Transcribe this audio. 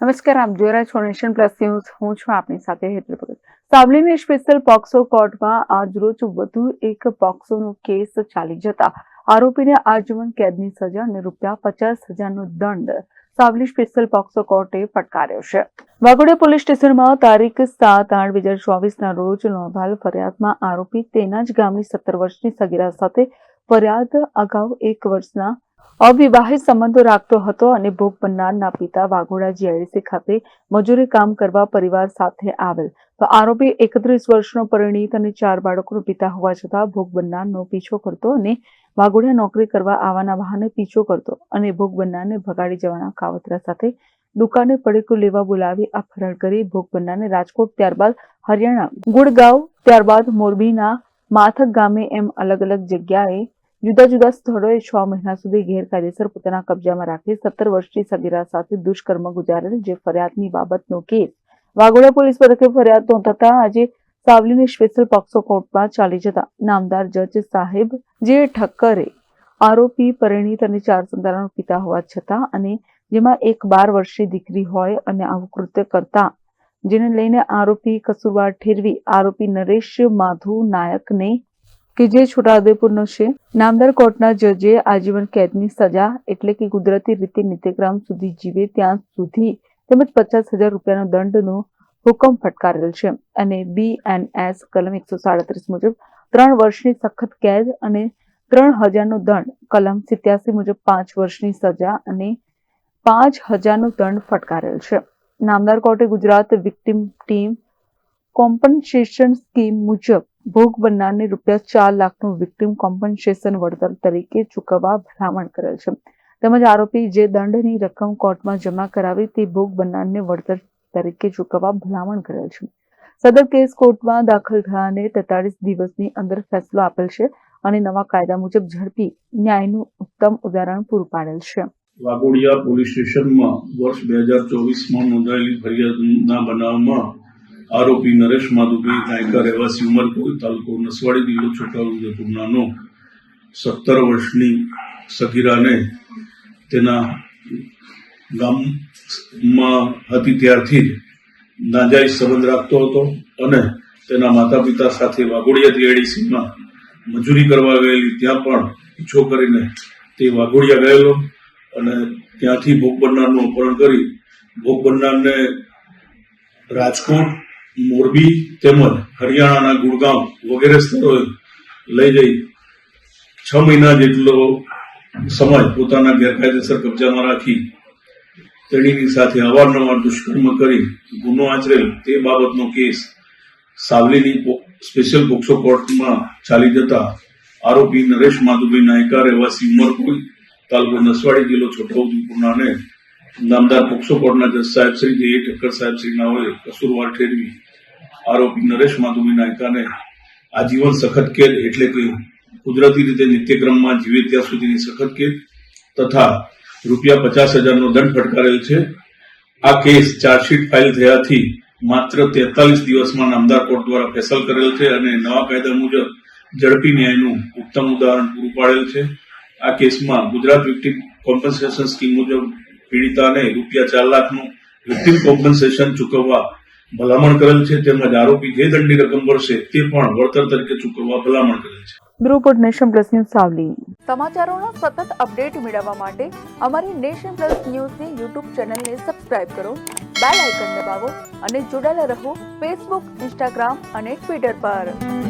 નમસ્કાર, આપ જોઈ રહ્યા છો નેશન પ્લસ ન્યૂઝ. હું છું આપની સાથે હેતલ ભગત. સાવલીની સ્પેશિયલ પોક્સો કોર્ટમાં આજરોજ વધુ એક પોક્સોનો કેસ ચાલી જતા આરોપીને આજીવન કેદની સજા અને રૂપિયા પચાસ હજારનો દંડ સાવલી સ્પેશિયલ પોક્સો કોર્ટે ફટકાર્યો છે. વાઘોડિયા પોલીસ સ્ટેશનમાં તારીખ સાત આઠ બે હજાર ચોવીસના રોજ નોંધાયેલ ફરિયાદમાં આરોપી તેના જ ગામની સત્તર વર્ષની સગીરા સાથે ફરિયાદ અગાઉ એક વર્ષના અવિવાહિત સંબંધો રાખતો હતો અને ભોગ બનનારના પિતા વાઘોડા જીઆઈડીસી ખાતે મજૂરી કામ કરવા પરિવાર સાથે આવેલ. તો આરોપી એકત્રીસ વર્ષનો પરિણીત અને ચાર બાળકોનો પિતા હોવા છતાં ભોગ બનનારનો પીછો કરતો અને વાઘોડિયા નોકરી કરવા આવવાના વાહને પીછો કરતો અને ભોગ બનનારને ભગાડી જવાના કાવતરા સાથે દુકાને પડીકું લેવા બોલાવી અપહરણ કરી ભોગ બનનારને રાજકોટ ત્યારબાદ હરિયાણા, ગુડગાંવ ત્યારબાદ મોરબીના માથક ગામે એમ અલગ અલગ જગ્યાએ જુદા જુદા સ્થળોએ છ મહિના સુધી ગેરકાયદેસર પોતાના કબજામાં રાખી સત્તર વર્ષની સગીરા સાથે દુષ્કર્મ ગુજારેલ જે ફરિયાદની બાબતનો કેસ. વાઘોડા પોલીસ મથકે ફરિયાદ નોંધાતા આજે સાવલીની સ્પેશિયલ પોક્સો કોર્ટમાં ચાલી જતા નામદાર જજ સાહેબ જે ઠક્કરે આરોપી પરિણીત અને ચાર સંતાનનો પિતા હોવા છતાં અને જેમાં એક બાર વર્ષની દીકરી હોય અને આવું કૃત્ય કરતા, જેને લઈને આરોપી કસુરવાર ઠેરવી આરોપી નરેશ માધુ નાયકને કે જે છોટાઉદેપુરનો છે. નામદાર કોર્ટના જજે આજીવન કેદની સજા એટલે કે કુદરતી રીતે નિત્યક્રમ સુધી જીવે ત્યાં સુધી તેમજ પચાસ હજાર રૂપિયાનો દંડનો હુકમ ફટકારેલ છે. અને બી એન્ડ એસ કલમ એકસો સાડત્રીસ મુજબ ત્રણ વર્ષની સખત કેદ અને ત્રણ હજારનો દંડ, કલમ સિત્યાસી મુજબ પાંચ વર્ષની સજા અને પાંચ હજારનો દંડ ફટકારેલ છે. નામદાર કોર્ટે Gujarat victim team compensation scheme મુજબ ભોગ બનનારને રૂપિયા ચાર લાખનું વિક્ટિમ કોમ્પન્સેશન વળતર તરીકે ચૂકવવા ભલામણ કરેલ છે. તેમજ આરોપી જે દંડની રકમ કોર્ટમાં જમા કરાવી તે ભોગ બનનારને વળતર તરીકે ચૂકવવા ભલામણ કરેલ છે. સદર કેસ કોર્ટમાં દાખલ થયાને તેતાળીસ દિવસની અંદર ફેસલો આપેલ છે અને નવા કાયદા મુજબ ઝડપી ન્યાયનું ઉત્તમ ઉદાહરણ પૂરું પાડેલ છે. વાઘોડિયા પોલીસ સ્ટેશનમાં વર્ષ બે હજાર ચોવીસમાં નોંધાયેલી ફરિયાદના બનાવમાં આરોપી નરેશ માધુભાઈ નાયકા રહેવાસી ઉમરપુર, તાલુકો નસવાડી જિલ્લો છોટાઉદેપુરનાનો સત્તર વર્ષની સગીરાને તેના ગામમાં હતી ત્યારથી જ નાજાયજ સંબંધ રાખતો હતો અને તેના માતા પિતા સાથે વાઘોડિયા એડીસીમાં મજૂરી કરવા ગયેલી. ત્યાં પણ પીછો કરીને તે વાઘોડિયા ગયેલો અને ત્યાંથી ભોગ બનનારનું અપહરણ કરી ભોગ બનનારને રાજકોટ મોરબી તેમજ હરિયાણાના ગુડગાંવ વગેરે સ્થળોએ લઈ જઈ છ મહિના જેટલો સમય પોતાના ગેરકાયદેસર કબજામાં રાખી તેણીની સાથે અવારનવાર દુષ્કર્મ કરી ગુનો આચરેલ તે બાબતનો કેસ સાવલીની સ્પેશિયલ પોક્સો કોર્ટમાં ચાલી જતા આરોપી નરેશ માધુભાઈ નાયકા રહેવાસી ઉમરપુર, તાલુકો નસવાડી જિલ્લો છોટાઉદેપુરનાને નામદાર પોક્સો કોર્ટના જજ સાહેબ શ્રી, જે ઠક્કર સાહેબ શ્રી નાઓએ કસૂરવાર ઠેરવી, આરોપી નરેશ માધુમી નાયકાને આજીવન સખત કેદ એટલે કે કુદરતી રીતે નિત્યક્રમમાં જીવે ત્યાં સુધીની સખત કેદ તથા રૂપિયા પચાસ હજારનો દંડ ફટકારેલ છે. આ કેસ ચાર્જશીટ ફાઇલ થયાથી માત્ર તેતાલીસ દિવસમાં નામદાર કોર્ટ દ્વારા ફેસલ કરેલ છે અને નવા કાયદા મુજબ ઝડપી ન્યાયનું ઉત્તમ ઉદાહરણ પૂરું પાડેલ છે. આ કેસમાં ગુજરાત વિક્ટિમ કોમ્પન્સેશન સ્કીમ મુજબ પીડિતાને રૂપિયા ચાર લાખનું વિક્ટિમ કોમ્પન્સેશન ચૂકવવા ભલામણ કરેલ છે. તેમજ આરોપી જે દંડની રકમ ભરશે તે પણ વળતર તરીકે ચૂકવવા ભલામણ કરેલ છે. Bureau Nation Plus News Savli. સમાચારોના સતત અપડેટ મેળવવા માટે અમારી નેશન પ્લસ ન્યૂઝની યુટ્યુબ ચેનલને સબસ્ક્રાઇબ કરો બેલ આઇકન દબાવો અને જોડાયેલા રહો ફેસબુક ઇન્સ્ટાગ્રામ અને ટ્વિટર પર.